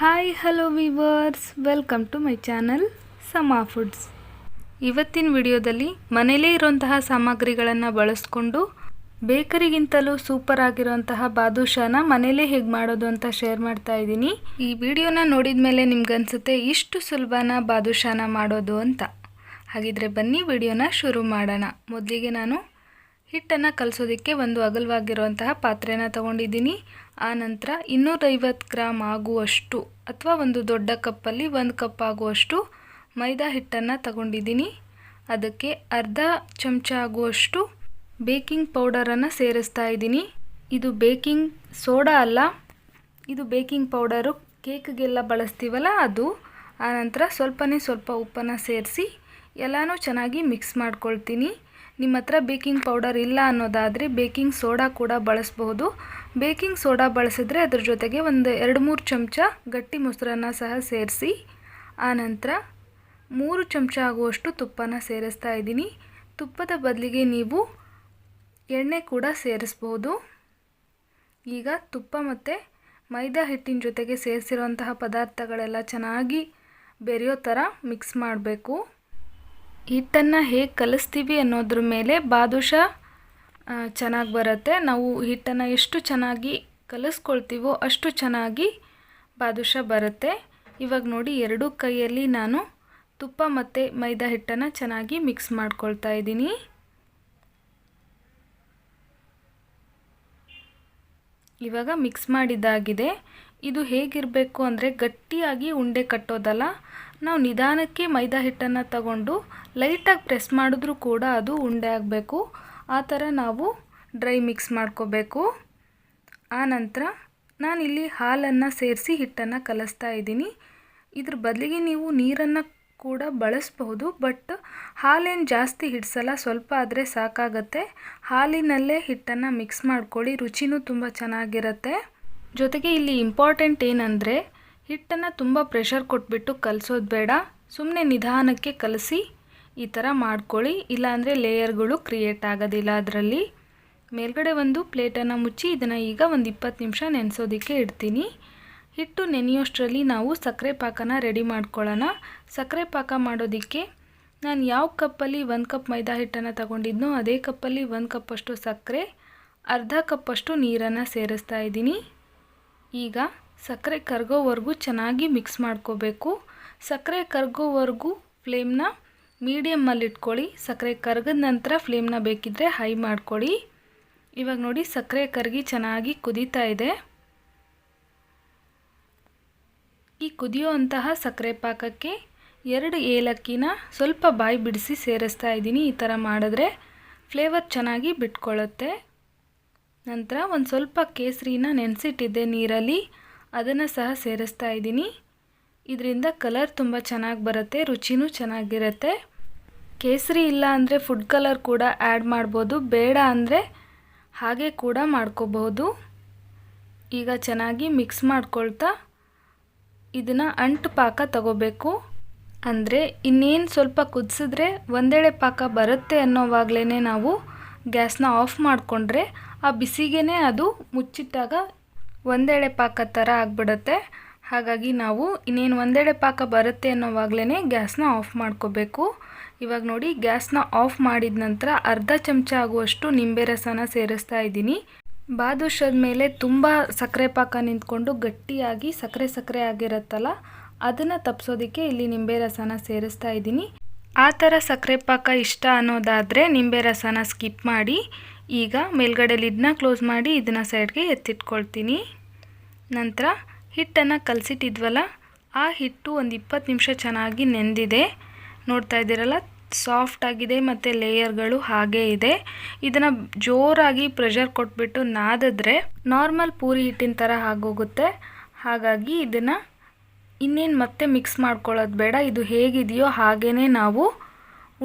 Hi hello viewers welcome to my channel Sama foods ಇವತ್ತಿನ ವಿಡಿಯೋದಲ್ಲಿ ಮನೇಲೇ ಇರುವಂತಹ ಸಾಮಗ್ರಿಗಳನ್ನು ಬಳಸ್ಕೊಂಡು ಬೇಕರಿಗಿಂತಲೂ ಸೂಪರ್ ಆಗಿರುವಂತಹ ಬಾದುಷಾನ ಮನೇಲೇ ಹೇಗೆ ಮಾಡೋದು ಅಂತ ಶೇರ್ ಮಾಡ್ತಾ ಇದ್ದೀನಿ. ಈ ವಿಡಿಯೋನ ನೋಡಿದ ಮೇಲೆ ನಿಮ್ಗನ್ಸುತ್ತೆ ಇಷ್ಟು ಸುಲಭನ ಬಾದುಷಾನ ಮಾಡೋದು ಅಂತ. ಹಾಗಿದ್ರೆ ಬನ್ನಿ ವಿಡಿಯೋನ ಶುರು ಮಾಡೋಣ. ಮೊದಲಿಗೆ ನಾನು ಹಿಟ್ಟನ್ನು ಕಲಿಸೋದಕ್ಕೆ ಒಂದು ಅಗಲವಾಗಿರುವಂತಹ ಪಾತ್ರೆನ ತಗೊಂಡಿದ್ದೀನಿ. ಆ ನಂತರ ಇನ್ನೂರೈವತ್ತು ಗ್ರಾಮ್ ಆಗುವಷ್ಟು ಅಥವಾ ಒಂದು ದೊಡ್ಡ ಕಪ್ಪಲ್ಲಿ ಒಂದು ಕಪ್ ಆಗುವಷ್ಟು ಮೈದಾ ಹಿಟ್ಟನ್ನು ತಗೊಂಡಿದ್ದೀನಿ. ಅದಕ್ಕೆ ಅರ್ಧ ಚಮಚ ಆಗುವಷ್ಟು ಬೇಕಿಂಗ್ ಪೌಡರನ್ನು ಸೇರಿಸ್ತಾ ಇದ್ದೀನಿ. ಇದು ಬೇಕಿಂಗ್ ಸೋಡಾ ಅಲ್ಲ, ಇದು ಬೇಕಿಂಗ್ ಪೌಡರು ಕೇಕ್ಗೆಲ್ಲ ಬಳಸ್ತೀವಲ್ಲ ಅದು. ಆನಂತರ ಸ್ವಲ್ಪನೇ ಸ್ವಲ್ಪ ಉಪ್ಪನ್ನು ಸೇರಿಸಿ ಎಲ್ಲನೂ ಚೆನ್ನಾಗಿ ಮಿಕ್ಸ್ ಮಾಡ್ಕೊಳ್ತೀನಿ. ನಿಮ್ಮ ಹತ್ರ ಬೇಕಿಂಗ್ ಪೌಡರ್ ಇಲ್ಲ ಅನ್ನೋದಾದರೆ ಬೇಕಿಂಗ್ ಸೋಡಾ ಕೂಡ ಬಳಸಬಹುದು ಬೇಕಿಂಗ್ ಸೋಡಾ ಬಳಸಿದ್ರೆ ಅದ್ರ ಜೊತೆಗೆ ಒಂದು ಎರಡು ಮೂರು ಚಮಚ ಗಟ್ಟಿ ಮೊಸರನ್ನ ಸಹ ಸೇರಿಸಿ ಆನಂತರ ಮೂರು ಚಮಚ ಆಗುವಷ್ಟು ತುಪ್ಪನ ಸೇರಿಸ್ತಾ ಇದ್ದೀನಿ. ತುಪ್ಪದ ಬದಲಿಗೆ ನೀವು ಎಣ್ಣೆ ಕೂಡ ಸೇರಿಸ್ಬೋದು. ಈಗ ತುಪ್ಪ ಮತ್ತು ಮೈದಾ ಹಿಟ್ಟಿನ ಜೊತೆಗೆ ಸೇರಿಸಿರುವಂತಹ ಪದಾರ್ಥಗಳೆಲ್ಲ ಚೆನ್ನಾಗಿ ಬೆರೆಯೋ ಥರ ಮಿಕ್ಸ್ ಮಾಡಬೇಕು. ಹಿಟ್ಟನ್ನು ಹೇಗೆ ಕಲಿಸ್ತೀವಿ ಅನ್ನೋದ್ರ ಮೇಲೆ ಬಾದುಷಾ ಚೆನ್ನಾಗಿ ಬರುತ್ತೆ. ನಾವು ಹಿಟ್ಟನ್ನು ಎಷ್ಟು ಚೆನ್ನಾಗಿ ಕಲಿಸ್ಕೊಳ್ತೀವೋ ಅಷ್ಟು ಚೆನ್ನಾಗಿ ಬಾದುಷ ಬರುತ್ತೆ. ಇವಾಗ ನೋಡಿ ಎರಡೂ ಕೈಯಲ್ಲಿ ನಾನು ತುಪ್ಪ ಮತ್ತು ಮೈದಾ ಹಿಟ್ಟನ್ನು ಚೆನ್ನಾಗಿ ಮಿಕ್ಸ್ ಮಾಡ್ಕೊಳ್ತಾ ಇದ್ದೀನಿ. ಇವಾಗ ಮಿಕ್ಸ್ ಮಾಡಿದ್ದಾಗಿದೆ. ಇದು ಹೇಗಿರಬೇಕು ಅಂದರೆ ಗಟ್ಟಿಯಾಗಿ ಉಂಡೆ ಕಟ್ಟೋದಲ್ಲ. ನಾವು ನಿಧಾನಕ್ಕೆ ಮೈದಾ ಹಿಟ್ಟನ್ನು ತಗೊಂಡು ಲೈಟಾಗಿ ಪ್ರೆಸ್ ಮಾಡಿದ್ರೂ ಕೂಡ ಅದು ಉಂಡೆ ಆಗಬೇಕು. ಆ ಥರ ನಾವು ಡ್ರೈ ಮಿಕ್ಸ್ ಮಾಡ್ಕೋಬೇಕು. ಆನಂತರ ನಾನಿಲ್ಲಿ ಹಾಲನ್ನು ಸೇರಿಸಿ ಹಿಟ್ಟನ್ನು ಕಲಿಸ್ತಾ ಇದ್ದೀನಿ. ಇದ್ರ ಬದಲಿಗೆ ನೀವು ನೀರನ್ನು ಕೂಡ ಬಳಸ್ಬಹುದು, ಬಟ್ ಹಾಲೇನು ಜಾಸ್ತಿ ಹಿಡಿಸಲ್ಲ, ಸ್ವಲ್ಪ ಆದರೆ ಸಾಕಾಗತ್ತೆ. ಹಾಲಿನಲ್ಲೇ ಹಿಟ್ಟನ್ನು ಮಿಕ್ಸ್ ಮಾಡ್ಕೊಳ್ಳಿ, ರುಚಿನೂ ತುಂಬ ಚೆನ್ನಾಗಿರುತ್ತೆ. ಜೊತೆಗೆ ಇಲ್ಲಿ ಇಂಪಾರ್ಟೆಂಟ್ ಏನಂದರೆ, ಹಿಟ್ಟನ್ನು ತುಂಬ ಪ್ರೆಷರ್ ಕೊಟ್ಬಿಟ್ಟು ಕಲಿಸೋದು ಬೇಡ. ಸುಮ್ಮನೆ ನಿಧಾನಕ್ಕೆ ಕಲಸಿ ಈ ಥರ ಮಾಡ್ಕೊಳ್ಳಿ. ಇಲ್ಲಾಂದರೆ ಲೇಯರ್ಗಳು ಕ್ರಿಯೇಟ್ ಆಗೋದಿಲ್ಲ ಅದರಲ್ಲಿ. ಮೇಲ್ಗಡೆ ಒಂದು ಪ್ಲೇಟನ್ನು ಮುಚ್ಚಿ ಇದನ್ನು ಈಗ ಒಂದು ಇಪ್ಪತ್ತು ನಿಮಿಷ ನೆನೆಸೋದಕ್ಕೆ ಇಡ್ತೀನಿ. ಹಿಟ್ಟು ನೆನೆಯೋಷ್ಟರಲ್ಲಿ ನಾವು ಸಕ್ಕರೆ ಪಾಕನ ರೆಡಿ ಮಾಡ್ಕೊಳ್ಳೋಣ. ಸಕ್ಕರೆ ಪಾಕ ಮಾಡೋದಕ್ಕೆ ನಾನು ಯಾವ ಕಪ್ಪಲ್ಲಿ ಒಂದು ಕಪ್ ಮೈದಾ ಹಿಟ್ಟನ್ನು ತಗೊಂಡಿದ್ನೋ ಅದೇ ಕಪ್ಪಲ್ಲಿ ಒಂದು ಕಪ್ಪಷ್ಟು ಸಕ್ಕರೆ, ಅರ್ಧ ಕಪ್ಪಷ್ಟು ನೀರನ್ನು ಸೇರಿಸ್ತಾ ಇದ್ದೀನಿ. ಈಗ ಸಕ್ಕರೆ ಕರಗೋವರೆಗೂ ಚೆನ್ನಾಗಿ ಮಿಕ್ಸ್ ಮಾಡ್ಕೋಬೇಕು. ಸಕ್ಕರೆ ಕರ್ಗೋವರೆಗೂ ಫ್ಲೇಮ್ನ ಮೀಡಿಯಮ್ಮಲ್ಲಿ ಇಟ್ಕೊಳ್ಳಿ ಸಕ್ಕರೆ ಕರಗದ ನಂತರ ಫ್ಲೇಮ್ನ ಬೇಕಿದ್ದರೆ ಹೈ ಮಾಡ್ಕೊಳ್ಳಿ. ಇವಾಗ ನೋಡಿ ಸಕ್ಕರೆ ಕರಗಿ ಚೆನ್ನಾಗಿ ಕುದೀತಾ ಇದೆ. ಈ ಕುದಿಯುವಂತಹ ಸಕ್ಕರೆ ಪಾಕಕ್ಕೆ ಎರಡು ಏಲಕ್ಕಿನ ಸ್ವಲ್ಪ ಬಾಯಿ ಬಿಡಿಸಿ ಸೇರಿಸ್ತಾ ಇದ್ದೀನಿ. ಈ ಥರ ಮಾಡಿದ್ರೆ ಫ್ಲೇವರ್ ಚೆನ್ನಾಗಿ ಬಿಟ್ಕೊಳ್ಳುತ್ತೆ. ನಂತರ ಒಂದು ಸ್ವಲ್ಪ ಕೇಸರಿನ ನೆನೆಸಿಟ್ಟಿದ್ದೆ ನೀರಲ್ಲಿ. ಅದನ್ನು ಸಹ ಸೇರಿಸ್ತಾ ಇದ್ದೀನಿ. ಇದರಿಂದ ಕಲರ್ ತುಂಬ ಚೆನ್ನಾಗಿ ಬರುತ್ತೆ, ರುಚಿನೂ ಚೆನ್ನಾಗಿರುತ್ತೆ. ಕೇಸರಿ ಇಲ್ಲ ಅಂದರೆ ಫುಡ್ ಕಲರ್ ಕೂಡ ಆ್ಯಡ್ ಮಾಡ್ಬೋದು, ಬೇಡ ಅಂದರೆ ಹಾಗೆ ಕೂಡ ಮಾಡ್ಕೋಬಹುದು. ಈಗ ಚೆನ್ನಾಗಿ ಮಿಕ್ಸ್ ಮಾಡ್ಕೊಳ್ತಾ ಇದನ್ನು ಅಂಟು ಪಾಕ ತಗೋಬೇಕು. ಅಂದರೆ ಇನ್ನೇನು ಸ್ವಲ್ಪ ಕುದಿಸಿದ್ರೆ ಒಂದೆಳೆ ಪಾಕ ಬರುತ್ತೆ ಅನ್ನೋವಾಗಲೇ ನಾವು ಗ್ಯಾಸ್ನ ಆಫ್ ಮಾಡಿಕೊಂಡ್ರೆ ಆ ಬಿಸಿಗೇ ಅದು ಮುಚ್ಚಿಟ್ಟಾಗ ಒಂದೆಳೆ ಪಾಕ ಥರ ಆಗಿಬಿಡುತ್ತೆ. ಹಾಗಾಗಿ ನಾವು ಇನ್ನೇನು ಒಂದೆಡೆ ಪಾಕ ಬರುತ್ತೆ ಅನ್ನೋವಾಗಲೇ ಗ್ಯಾಸ್ನ ಆಫ್ ಮಾಡ್ಕೋಬೇಕು. ಇವಾಗ ನೋಡಿ, ಗ್ಯಾಸ್ನ ಆಫ್ ಮಾಡಿದ ನಂತರ ಅರ್ಧ ಚಮಚ ಆಗುವಷ್ಟು ನಿಂಬೆ ರಸನ ಸೇರಿಸ್ತಾ ಇದ್ದೀನಿ. ಬಾದುಷದ ಮೇಲೆ ತುಂಬ ಸಕ್ಕರೆ ಪಾಕ ನಿಂತ್ಕೊಂಡು ಗಟ್ಟಿಯಾಗಿ ಸಕ್ಕರೆ ಸಕ್ಕರೆ ಆಗಿರುತ್ತಲ್ಲ, ಅದನ್ನು ತಪ್ಪಿಸೋದಕ್ಕೆ ಇಲ್ಲಿ ನಿಂಬೆ ರಸನ ಸೇರಿಸ್ತಾ ಇದ್ದೀನಿ. ಆ ಥರ ಸಕ್ಕರೆ ಪಾಕ ಇಷ್ಟ ಅನ್ನೋದಾದರೆ ನಿಂಬೆ ರಸನ ಸ್ಕಿಪ್ ಮಾಡಿ, ಈಗ ಮೇಲ್ಗಡೆ ಲಿಡ್ನ ಕ್ಲೋಸ್ ಮಾಡಿ ಇದನ್ನು ಸೈಡ್ಗೆ ಎತ್ತಿಟ್ಕೊಳ್ತೀನಿ. ನಂತರ ಹಿಟ್ಟನ್ನು ಕಲಸಿಟ್ಟಿದ್ವಲ್ಲ, ಆ ಹಿಟ್ಟು ಒಂದು ಇಪ್ಪತ್ತು ನಿಮಿಷ ಚೆನ್ನಾಗಿ ನೆಂದಿದೆ. ನೋಡ್ತಾ ಇದ್ದೀರಲ್ಲ ಸಾಫ್ಟ್ ಆಗಿದೆ ಮತ್ತು ಲೇಯರ್ಗಳು ಹಾಗೇ ಇದೆ. ಇದನ್ನು ಜೋರಾಗಿ ಪ್ರೆಷರ್ ಕೊಟ್ಬಿಟ್ಟು ನಾದಿದ್ರೆ ನಾರ್ಮಲ್ ಪೂರಿ ಹಿಟ್ಟಿನ ಥರ ಆಗೋಗುತ್ತೆ. ಹಾಗಾಗಿ ಇದನ್ನು ಇನ್ನೇನು ಮತ್ತೆ ಮಿಕ್ಸ್ ಮಾಡ್ಕೊಳ್ಳೋದು ಬೇಡ, ಇದು ಹೇಗಿದೆಯೋ ಹಾಗೇ ನಾವು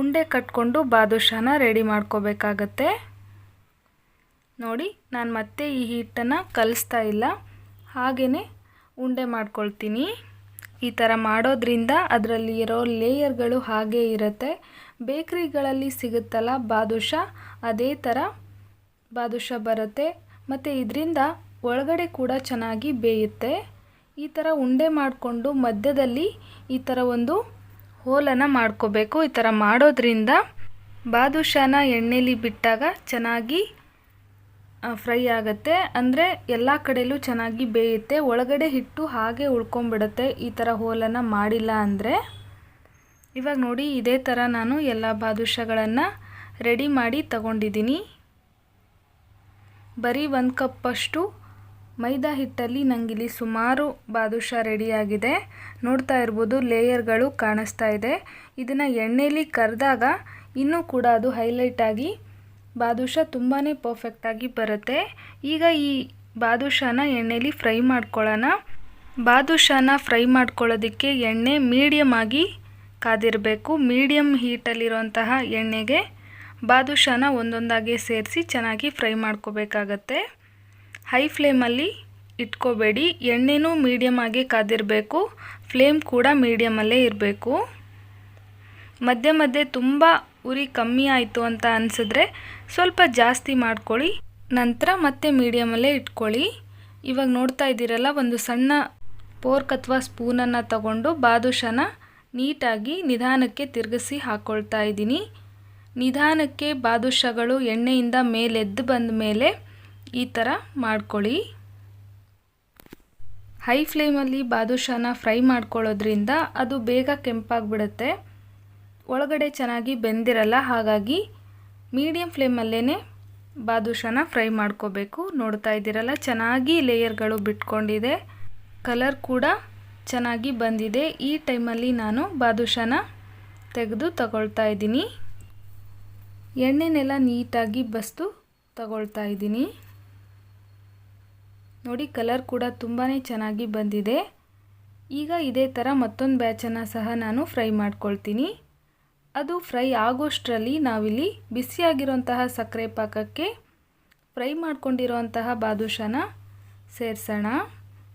ಉಂಡೆ ಕಟ್ಕೊಂಡು ಬಾದುಷಾನ ರೆಡಿ ಮಾಡ್ಕೋಬೇಕಾಗತ್ತೆ. ನೋಡಿ, ನಾನು ಮತ್ತೆ ಈ ಹಿಟ್ಟನ್ನು ಕಲಿಸ್ತಾ ಇಲ್ಲ. ಹಾಗೇ ಉಂಡೆ ಮಾಡ್ಕೊಳ್ತೀನಿ. ಈ ಥರ ಮಾಡೋದ್ರಿಂದ ಅದರಲ್ಲಿ ಇರೋ ಲೇಯರ್ಗಳು ಹಾಗೇ ಇರುತ್ತೆ. ಬೇಕ್ರಿಗಳಲ್ಲಿ ಸಿಗುತ್ತಲ್ಲ ಬಾದುಷ, ಅದೇ ಥರ ಬಾದುಷ ಬರುತ್ತೆ. ಮತ್ತು ಇದರಿಂದ ಒಳಗಡೆ ಕೂಡ ಚೆನ್ನಾಗಿ ಬೇಯುತ್ತೆ. ಈ ಥರ ಉಂಡೆ ಮಾಡಿಕೊಂಡು ಮಧ್ಯದಲ್ಲಿ ಈ ಥರ ಒಂದು ಹೋಲನ್ನು ಮಾಡ್ಕೋಬೇಕು. ಈ ಥರ ಮಾಡೋದ್ರಿಂದ ಬಾದುಷನ ಎಣ್ಣೆಲಿ ಬಿಟ್ಟಾಗ ಚೆನ್ನಾಗಿ ಫ್ರೈ ಆಗುತ್ತೆ. ಅಂದರೆ ಎಲ್ಲ ಕಡೆಯಲ್ಲೂ ಚೆನ್ನಾಗಿ ಬೇಯುತ್ತೆ. ಒಳಗಡೆ ಹಿಟ್ಟು ಹಾಗೆ ಉಳ್ಕೊಂಬಿಡುತ್ತೆ. ಈ ಥರ ಹೋಲನ್ನು ಮಾಡಿಲ್ಲ ಅಂದರೆ. ಇವಾಗ ನೋಡಿ ಇದೇ ಥರ ನಾನು ಎಲ್ಲ ಬಾದುಷಗಳನ್ನು ರೆಡಿ ಮಾಡಿ ತಗೊಂಡಿದ್ದೀನಿ. ಬರೀ ಒಂದು ಕಪ್ಪಷ್ಟು ಮೈದಾ ಹಿಟ್ಟಲ್ಲಿ ನನಗಿಲ್ಲಿ ಸುಮಾರು ಬಾದುಷ ರೆಡಿಯಾಗಿದೆ ನೋಡ್ತಾ ಇರ್ಬೋದು ಲೇಯರ್ಗಳು ಕಾಣಿಸ್ತಾ ಇದೆ. ಇದನ್ನು ಎಣ್ಣೆಯಲ್ಲಿ ಕರೆದಾಗ ಇನ್ನೂ ಕೂಡ ಅದು ಹೈಲೈಟಾಗಿ ಬಾದುಷಾ ತುಂಬಾ ಪರ್ಫೆಕ್ಟಾಗಿ ಬರುತ್ತೆ. ಈಗ ಈ ಬಾದುಷಾನ ಎಣ್ಣೆಲಿ ಫ್ರೈ ಮಾಡ್ಕೊಳ್ಳೋಣ ಬಾದುಷಾನ ಫ್ರೈ ಮಾಡ್ಕೊಳ್ಳೋದಕ್ಕೆ ಎಣ್ಣೆ ಮೀಡಿಯಮ್ ಆಗಿ ಕಾದಿರಬೇಕು. ಮೀಡಿಯಮ್ ಹೀಟಲ್ಲಿರುವಂತಹ ಎಣ್ಣೆಗೆ ಬಾದುಷಾನ ಒಂದೊಂದಾಗಿ ಸೇರಿಸಿ ಚೆನ್ನಾಗಿ ಫ್ರೈ ಮಾಡ್ಕೋಬೇಕಾಗತ್ತೆ. ಹೈ ಫ್ಲೇಮಲ್ಲಿ ಇಟ್ಕೋಬೇಡಿ. ಎಣ್ಣೆನೂ ಮೀಡಿಯಮ್ ಆಗಿ ಕಾದಿರಬೇಕು. ಫ್ಲೇಮ್ ಕೂಡ ಮೀಡಿಯಮಲ್ಲೇ ಇರಬೇಕು. ಮಧ್ಯೆ ಮಧ್ಯೆ ತುಂಬ ಉರಿ ಕಮ್ಮಿ ಆಯಿತು ಅಂತ ಅನಿಸಿದ್ರೆ ಸ್ವಲ್ಪ ಜಾಸ್ತಿ ಮಾಡ್ಕೊಳ್ಳಿ. ನಂತರ ಮತ್ತೆ ಮೀಡಿಯಮಲ್ಲೇ ಇಟ್ಕೊಳ್ಳಿ. ಇವಾಗ ನೋಡ್ತಾ ಇದ್ದೀರಲ್ಲ, ಒಂದು ಸಣ್ಣ ಪೋರ್ಕ್ ಅಥವಾ ಸ್ಪೂನನ್ನು ತಗೊಂಡು ಬಾದುಷಾನ ನೀಟಾಗಿ ನಿಧಾನಕ್ಕೆ ತಿರುಗಿಸಿ ಹಾಕ್ಕೊಳ್ತಾ ಇದ್ದೀನಿ. ನಿಧಾನಕ್ಕೆ ಬಾದುಷಗಳು ಎಣ್ಣೆಯಿಂದ ಮೇಲೆದ್ದು ಬಂದ ಮೇಲೆ ಈ ಥರ ಮಾಡ್ಕೊಳ್ಳಿ. ಹೈ ಫ್ಲೇಮಲ್ಲಿ ಬಾದುಷಾನ ಫ್ರೈ ಮಾಡ್ಕೊಳ್ಳೋದ್ರಿಂದ ಅದು ಬೇಗ ಕೆಂಪಾಗಿಬಿಡುತ್ತೆ. ಒಳಗಡೆ ಚೆನ್ನಾಗಿ ಬೆಂದಿರಲ್ಲ, ಹಾಗಾಗಿ ಮೀಡಿಯಮ್ ಫ್ಲೇಮಲ್ಲೇ ಬಾದುಷಾನ ಫ್ರೈ ಮಾಡ್ಕೋಬೇಕು. ನೋಡ್ತಾ ಇದ್ದೀರಲ್ಲ, ಚೆನ್ನಾಗಿ ಲೇಯರ್ಗಳು ಬಿಟ್ಕೊಂಡಿದೆ. ಕಲರ್ ಕೂಡ ಚೆನ್ನಾಗಿ ಬಂದಿದೆ. ಈ ಟೈಮಲ್ಲಿ ನಾನು ಬಾದುಷಾನ ತೆಗೆದು ತಗೊಳ್ತಾ ಇದ್ದೀನಿ. ಎಣ್ಣೆನೆಲ್ಲ ನೀಟಾಗಿ ಬಸ್ತು ತಗೊಳ್ತಾ ಇದ್ದೀನಿ. ನೋಡಿ ಕಲರ್ ಕೂಡ ತುಂಬಾ ಚೆನ್ನಾಗಿ ಬಂದಿದೆ. ಈಗ ಇದೇ ಥರ ಮತ್ತೊಂದು ಬ್ಯಾಚನ್ನು ಸಹ ನಾನು ಫ್ರೈ ಮಾಡ್ಕೊಳ್ತೀನಿ. ಅದು ಫ್ರೈ ಆಗೋಷ್ಟರಲ್ಲಿ ನಾವಿಲ್ಲಿ ಬಿಸಿಯಾಗಿರುವಂತಹ ಸಕ್ಕರೆ ಪಾಕಕ್ಕೆ ಫ್ರೈ ಮಾಡ್ಕೊಂಡಿರೋಂತಹ ಬಾದುಷಾನ ಸೇರಿಸೋಣ.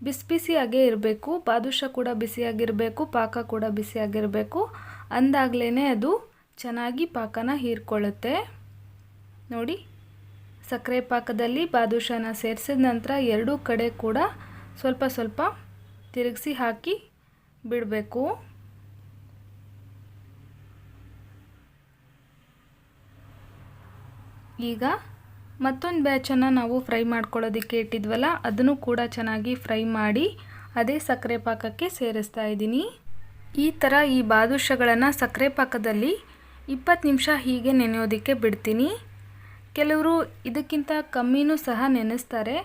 ಬಿಸಿ ಬಿಸಿಯಾಗೇ ಇರಬೇಕು. ಬಾದುಷ ಕೂಡ ಬಿಸಿಯಾಗಿರಬೇಕು. ಪಾಕ ಕೂಡ ಬಿಸಿಯಾಗಿರಬೇಕು. ಅಂದಾಗಲೇ ಅದು ಚೆನ್ನಾಗಿ ಪಾಕನ ಹೀರ್ಕೊಳ್ಳುತ್ತೆ. ನೋಡಿ, ಸಕ್ಕರೆ ಪಾಕದಲ್ಲಿ ಬಾದುಷಾನ ಸೇರಿಸಿದ ನಂತರ ಎರಡೂ ಕಡೆ ಕೂಡ ಸ್ವಲ್ಪ ಸ್ವಲ್ಪ ತಿರುಗಿಸಿ ಹಾಕಿ ಬಿಡಬೇಕು. ಈಗ ಮತ್ತೊಂದು ಬ್ಯಾಚನ್ನು ನಾವು ಫ್ರೈ ಮಾಡ್ಕೊಳ್ಳೋದಕ್ಕೆ ಇಟ್ಟಿದ್ವಲ್ಲ, ಅದನ್ನು ಕೂಡ ಚೆನ್ನಾಗಿ ಫ್ರೈ ಮಾಡಿ ಅದೇ ಸಕ್ಕರೆ ಪಾಕಕ್ಕೆ ಸೇರಿಸ್ತಾ ಇದ್ದೀನಿ. ಈ ಥರ ಈ ಬಾದುಷಗಳನ್ನು ಸಕ್ಕರೆ ಪಾಕದಲ್ಲಿ ಇಪ್ಪತ್ತು ನಿಮಿಷ ಹೀಗೆ ನೆನೆಯೋದಕ್ಕೆ ಬಿಡ್ತೀನಿ. ಕೆಲವರು ಇದಕ್ಕಿಂತ ಕಮ್ಮಿನೂ ಸಹ ನೆನೆಸ್ತಾರೆ.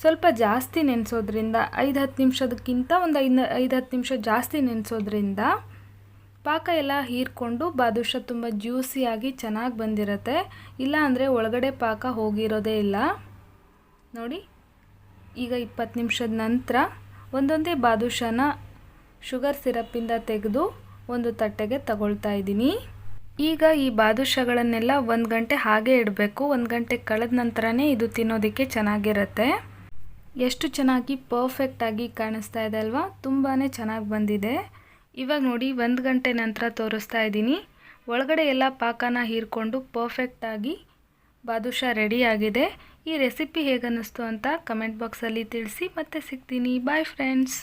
ಸ್ವಲ್ಪ ಜಾಸ್ತಿ ನೆನೆಸೋದ್ರಿಂದ, ಐದು ಹತ್ತು ನಿಮಿಷದಕ್ಕಿಂತ ಒಂದು ಐದು ಐದು ಹತ್ತು ನಿಮಿಷ ಜಾಸ್ತಿ ನೆನೆಸೋದ್ರಿಂದ ಪಾಕ ಎಲ್ಲ ಹೀರ್ಕೊಂಡು ಬಾದುಷ ತುಂಬ ಜ್ಯೂಸಿಯಾಗಿ ಚೆನ್ನಾಗಿ ಬಂದಿರುತ್ತೆ. ಇಲ್ಲ ಅಂದರೆ ಒಳಗಡೆ ಪಾಕ ಹೋಗಿರೋದೇ ಇಲ್ಲ. ನೋಡಿ, ಈಗ ಇಪ್ಪತ್ತು ನಿಮಿಷದ ನಂತರ ಒಂದೊಂದೇ ಬಾದುಷನ ಶುಗರ್ ಸಿರಪ್ಪಿಂದ ತೆಗೆದು ಒಂದು ತಟ್ಟೆಗೆ ತಗೊಳ್ತಾ ಇದ್ದೀನಿ. ಈಗ ಈ ಬಾದುಷಗಳನ್ನೆಲ್ಲ ಒಂದು ಗಂಟೆ ಹಾಗೆ ಇಡಬೇಕು. ಒಂದು ಗಂಟೆ ಕಳೆದ ನಂತರನೇ ಇದು ತಿನ್ನೋದಕ್ಕೆ ಚೆನ್ನಾಗಿರುತ್ತೆ. ಎಷ್ಟು ಚೆನ್ನಾಗಿ ಪರ್ಫೆಕ್ಟಾಗಿ ಕಾಣಿಸ್ತಾ ಇದೆ ಅಲ್ವಾ? ತುಂಬಾ ಚೆನ್ನಾಗಿ ಬಂದಿದೆ. ಇವಾಗ ನೋಡಿ ಒಂದು ಗಂಟೆ ನಂತರ ತೋರಿಸ್ತಾ ಇದ್ದೀನಿ. ಒಳಗಡೆ ಎಲ್ಲ ಪಾಕನ ಹೀರ್ಕೊಂಡು ಪರ್ಫೆಕ್ಟಾಗಿ ಬಾದುಷಾ ರೆಡಿಯಾಗಿದೆ ಈ ರೆಸಿಪಿ ಹೇಗನ್ನಿಸ್ತು ಅಂತ ಕಮೆಂಟ್ ಬಾಕ್ಸಲ್ಲಿ ತಿಳಿಸಿ ಮತ್ತೆ ಸಿಗ್ತೀನಿ. Bye friends